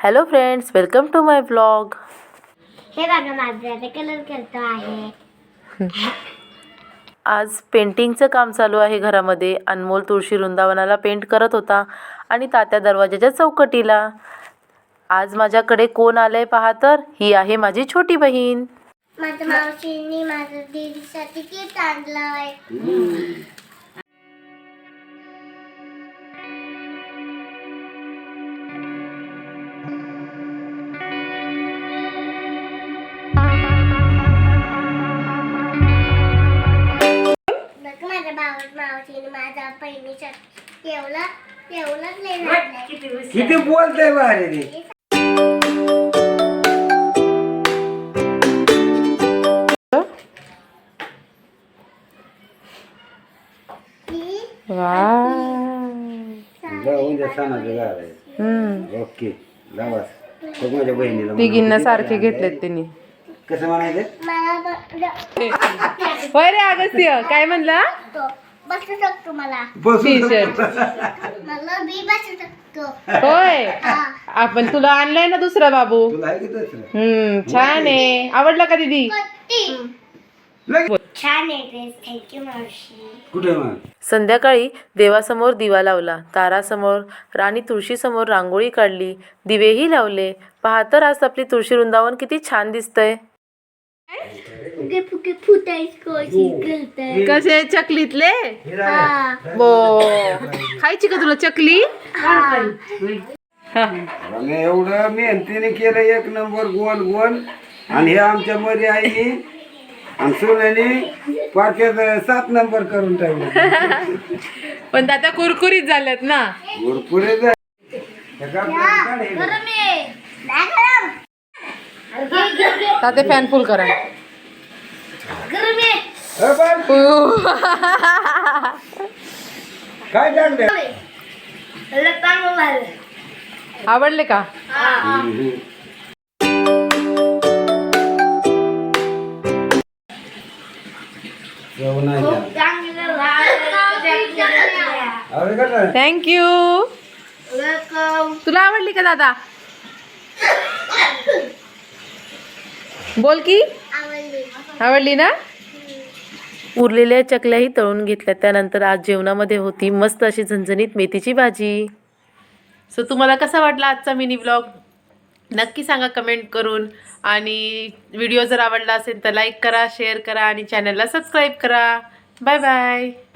Hello friends welcome to my blog हे बघा माझ्याकडे कलर करतो आहे. आज पेंटिंगचं काम चालू आहे घरामध्ये. अनमोल तुळशी वृंदावनाला पेंट करत होता आणि तात्या दरवाजाच्या चौकटीला. आज माझ्याकडे कोण आलंय पहा तर ही आहे माझी छोटी बहीण. माझ्या मावशीने माझ्या दीदीसाठी केक आणला आहे मावशीने. किती बोलतय बाहेर ते ही उद्या सणाचं गाव आहे ओके लावा बघ माझ्या बहिणीला तिघींना सारखे घेतलेत त्यांनी कसं म्हणायचं? मला ब- होय रे अगस्त्य काय म्हणला? तो. बसू शकतो मला. टी शर्ट मला बी बसू शकतो. होय. हा. आपण तुला आणलाय ना दुसरा बाबू? तुला आहे की दुसरं? हम्म छान आहे. आवडला का दीदी? पट्टी. लगेच. छान आहे ड्रेस थँक्यू मावशी. कुठे मग? संध्याकाळी देवासमोर दिवा लावला. तारासमोर राणी तुळशीसमोर रांगोळी काढली. दिवेही लावले. पहा तर आज आपली तुळशी वृंदावन किती छान दिसतंय. फुटायची कसे? चकलीतले? हा. बो. खायची का तुला चकली? एवढं मेहनतीने केलं एक नंबर गोल गोल. आणि हे आमच्या मध्ये आईने आणि सोन्याने पाक्यात सात नंबर करून टाकले. पण आता कुरकुरीत झाल्यात ना. घे, घे. ताते फॅन फुल करा. काय टाकलं लय चांगलं झालं. आवडले का जेवण आहे का? चांगलं झालं. आवडलं का? Thank you Welcome. तुला आवडली का दादा बोल की आवडली. आवडली ना उरलेल्या चकल्याही तळून घेतल्या. त्यानंतर आज जेवणामध्ये होती मस्त अशी झणझणीत मेथीची भाजी. सो तुम्हाला कसा वाटला आजचा मिनी ब्लॉग नक्की सांगा कमेंट करून. आणि व्हिडिओ जर आवडला असेल तर लाईक करा शेअर करा आणि चॅनलला सबस्क्राईब करा. Bye bye